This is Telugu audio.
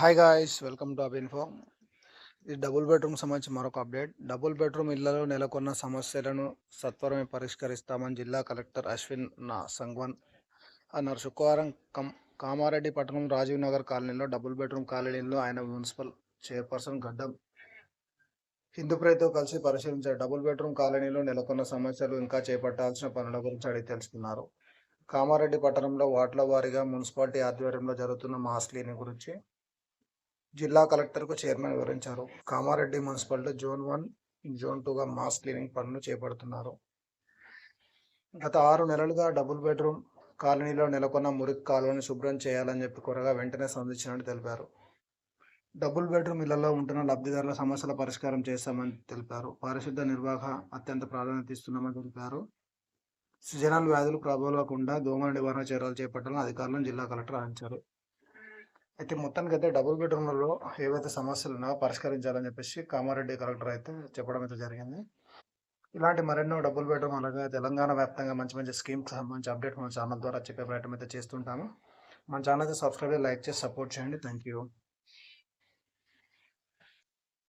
హాయ్ గాయస్ వెల్కమ్ టు అబిన్ఫో ఇది డబుల్ బెడ్రూమ్ సంబంధించి మరొక అప్డేట్ డబుల్ బెడ్రూమ్ ఇళ్ళలో నెలకొన్న సమస్యలను సత్వరమే పరిష్కరిస్తామని జిల్లా కలెక్టర్ అశ్విన్ నా సంగ్వన్ అన్నారు. శుక్రవారం కం కామారెడ్డి పట్టణం రాజీవ్ నగర్ కాలనీలో డబుల్ బెడ్రూమ్ కాలనీలో ఆయన మున్సిపల్ చైర్పర్సన్ గడ్డం హిందూప్రైతో కలిసి పరిశీలించారు. డబుల్ బెడ్రూమ్ కాలనీలో నెలకొన్న సమస్యలు ఇంకా చేపట్టాల్సిన పనుల గురించి అడిగి తెలుసుకున్నారు. కామారెడ్డి పట్టణంలో వాట్ల వారీగా మున్సిపాలిటీ ఆధ్వర్యంలో జరుగుతున్న మాస్ క్లీనింగ్ గురించి జిల్లా కలెక్టర్కు చైర్మన్ వివరించారు. Kamareddy municipality zone one zone టూగా మాస్ క్లీనింగ్ పనులు చేపడుతున్నారు. గత ఆరు నెలలుగా డబుల్ బెడ్రూమ్ కాలనీలో నెలకొన్న మురికి కాలువను శుభ్రం చేయాలని చెప్పి కొరగా వెంటనే స్పందించినట్టు తెలిపారు. డబుల్ బెడ్రూమ్ ఇళ్ళలో ఉంటున్న లబ్ధిదారుల సమస్యల పరిష్కారం చేస్తామని తెలిపారు. పారిశుద్ధ నిర్వాహ అత్యంత ప్రాధాన్యత ఇస్తున్నామని తెలిపారు. సృజనాలు వ్యాధులు ప్రబలకుండా దోమల నివారణ చర్యలు చేపట్టాలని అధికారులను జిల్లా కలెక్టర్ ఆదేశించారు. అయితే మొత్తానికి అయితే డబుల్ బెడ్రూమ్లలో ఏవైతే సమస్యలు ఉన్నాయో పరిష్కరించాలని చెప్పేసి కామారెడ్డి కలెక్టర్ అయితే చెప్పడం అయితే జరిగింది. ఇలాంటి మరెన్నో డబుల్ బెడ్రూమ్ అలాగే తెలంగాణ వ్యాప్తంగా మంచి మంచి స్కీమ్స్ సంబంధించి అప్డేట్ మన ఛానల్ ద్వారా చెప్పే ప్రయత్నం అయితే చేస్తుంటాము. మన ఛానల్ అయితే సబ్స్క్రైబ్ లైక్ చేసి సపోర్ట్ చేయండి. Thank you